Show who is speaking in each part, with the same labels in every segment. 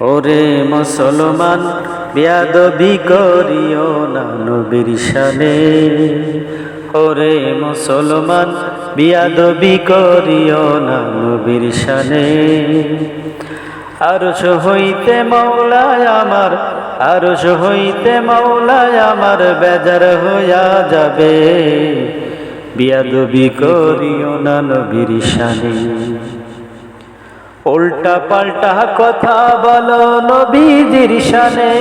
Speaker 1: ওরে মুসলমান, বিয়াদবি করিও না নবীর শানে। ওরে মুসলমান, বিয়াদবি করিও না নবীর শানে। আরশ হইতে মৌলায় আমার, আরশ হইতে মৌলায় আমার বেজার হইয়া যাবে। বিয়াদবি করিও না নবীর শানে। উল্টা পাল্টা কথা বলো নবীজির শানে।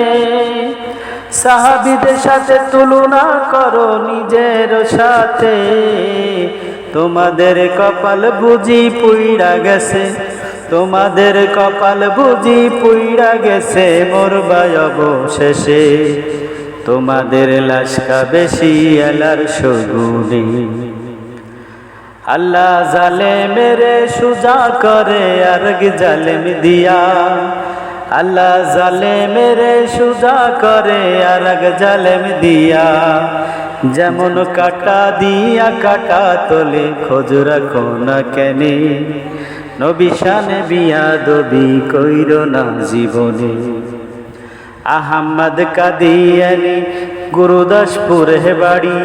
Speaker 1: সাহাবিদের সাথে তুলনা করো নিজের সাথে। তোমাদের কপাল বুঝি পুইড়া গেছে। তোমাদের কপাল বুঝি পুইড়া গেছে মোর অবশেষে তোমাদের লাশকা বেশি এলার সগুনে আল্লাহ জালে মেরে সুজা করে আরগ জালেম দিয়া। আল্লাহ জালে মেরে সুজা করে আরগ জালেম দিয়া। যেমন কাটা দিয়া কাটা তোলে খোঁজ রাখো না কেনে নবিশানে বিয়া দবি কইর না জীবনে। আহম্মদ কাদিয়ানি, গুরুদাসপুর বাড়ি।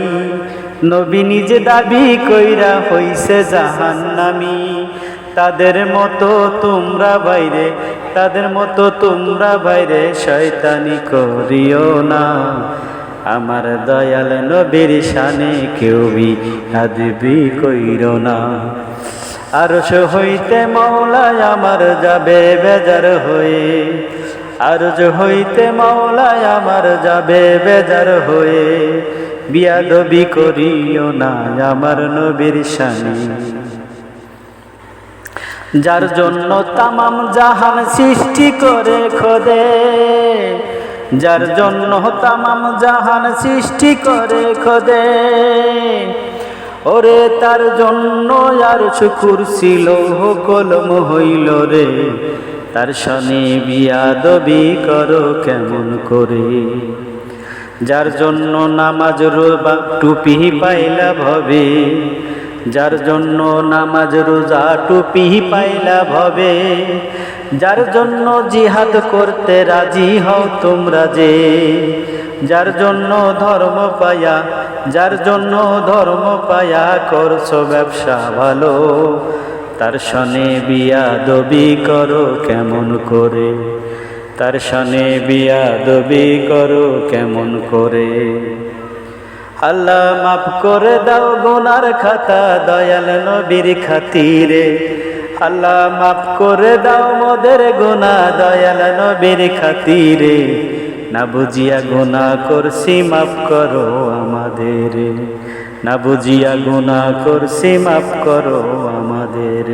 Speaker 1: নবী নিজে দাবি কইরা হইছে জাহান্নামি। তাদের মতো তোমরা বাইরে, তাদের মতো তোমরা বাইরে শয়তানি করিও না। আমার দয়াল নবীর শানে কেউ বি আদবি কইর না। আরশ হইতে মৌলায় আমার যাবে বেজার হয়ে। আরজ হইতে মৌলায় আমার যাবে বেজার হয়ে। বিয়াদবি করিও না আমার নবীর শানি। যার জন্য তামাম জাহান সৃষ্টি করে খোদে, যার জন্য তামাম জাহান সৃষ্টি করে খোদে। ওরে তার জন্য আর শুকুর ছিল, কলম হইল রে। তার শনে বিয়াদবি করো কেমন করে? যার জন্য নামাজ রোজা টুপি পাইলা ভবে, যার জন্য নামাজ রোজা টুপি পাইলা ভবে, যার জন্য জিহাদ করতে রাজি হও তোমরা যে, যার জন্য ধর্ম পায়া, যার জন্য ধর্ম পায়া করছ ব্যবসা ভালো, তার সনে বিয়া দবি করো কেমন করে। তার সনে বিয়া দবি করো কেমন করে? আল্লাহ মাফ করে দাও গোনার খাতা দয়াল নবীর খাতিরে। আল্লাহ মাফ করে দাও মোদের গোনা দয়াল নবীর খাতিরে। না বুঝিয়া গোনা করছি, মাফ করো আমাদের। না বুঝিয়া গোনা করছি, মাফ করো আমাদের।